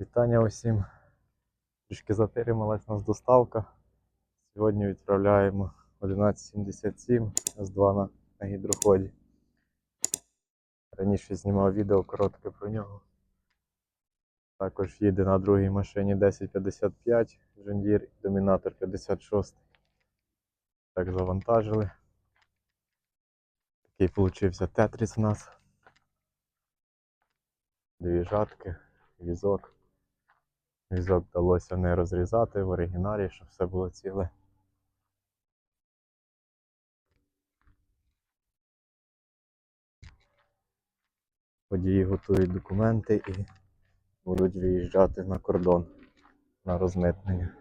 Вітання усім. Трішки затрималась нас доставка. Сьогодні відправляємо 1177 С2 на, гідроході. Раніше знімав відео коротке про нього. Також їде на другій машині 1055 Жондір і Домінатор 56. Так завантажили. Такий получився тетріс у нас. Дві жатки, візок. Візок вдалося не розрізати в оригіналі, щоб все було ціле. Водії готують документи і будуть виїжджати на кордон на розмитнення.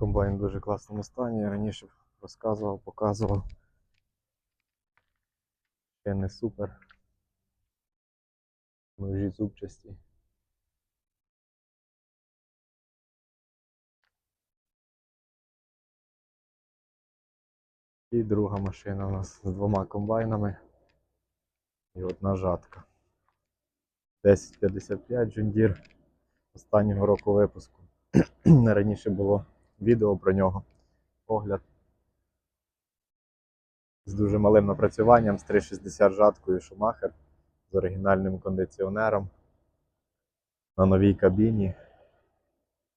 Комбайн в дуже класному стані. Раніше розказував, показував. Ще не супер. Ножі зубчасті. І друга машина у нас з двома комбайнами. І одна жатка. 1055 John Deere останнього року випуску. Раніше було відео про нього. Огляд. З дуже малим напрацюванням, з 360 жаткою Шумахер з оригінальним кондиціонером на новій кабіні.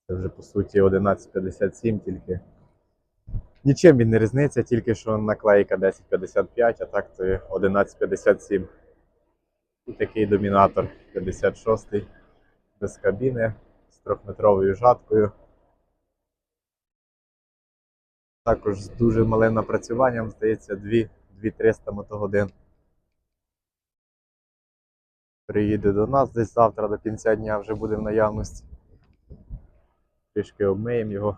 Це вже по суті 1157 тільки. Нічим він не різниця, тільки що наклейка 1055, а так це 1157. І такий домінатор 56 без кабіни з трьохметровою жаткою. Також з дуже малим напрацюванням, здається, 2 2300 мотогодин. Приїде до нас десь завтра до кінця дня вже буде в наявності. Трішки обмиємо його.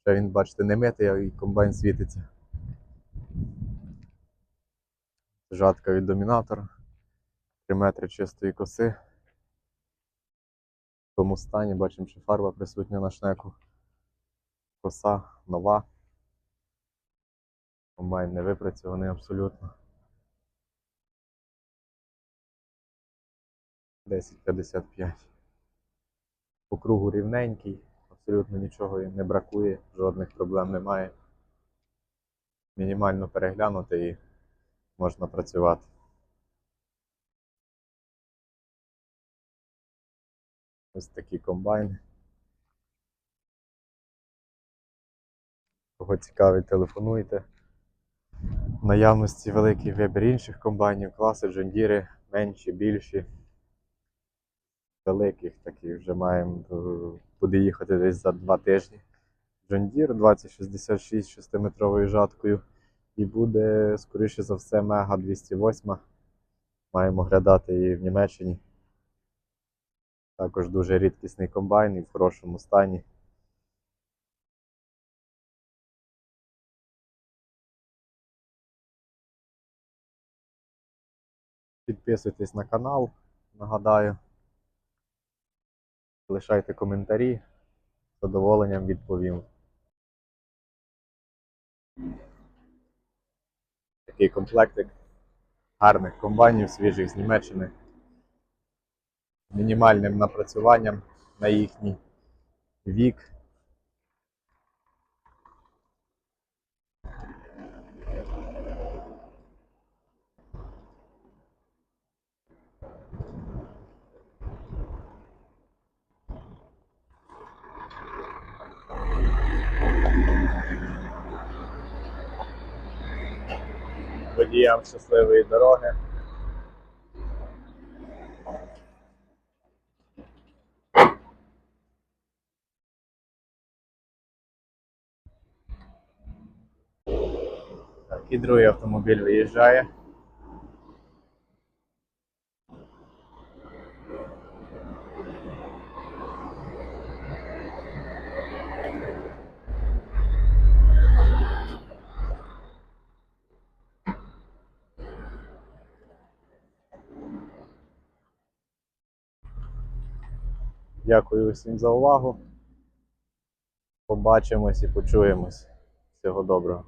Ще він, бачите, не митий, а і комбайн світиться. Жатка від домінатора. 3 метри чистої коси. В тому стані бачимо, що фарба присутня на шнеку. Коса нова. Комбайн не випрацьований абсолютно. 10,55. По кругу рівненький, абсолютно нічого не бракує, жодних проблем немає. Мінімально переглянути і можна працювати. Ось такі комбайни. Кого цікавить, телефонуйте. Наявності великий вибір інших комбайнів, класи, джондіри, менші, більші. Великих таких вже маємо е, туди їхати десь за два тижні. Джондір 2066 6-метровою жаткою. І буде, скоріше за все, Мега 208. Маємо глядати її в Німеччині. Також дуже рідкісний комбайн і в хорошому стані. Підписуйтесь на канал, нагадаю. Лишайте коментарі. З задоволенням відповім. Такий комплектик гарних комбайнів свіжих з Німеччини. Мінімальним напрацюванням на їхній вік. Водіям щасливої дороги. Так, і другий автомобіль виїжджає. Дякую всім за увагу. Побачимось і почуємось. Всього доброго.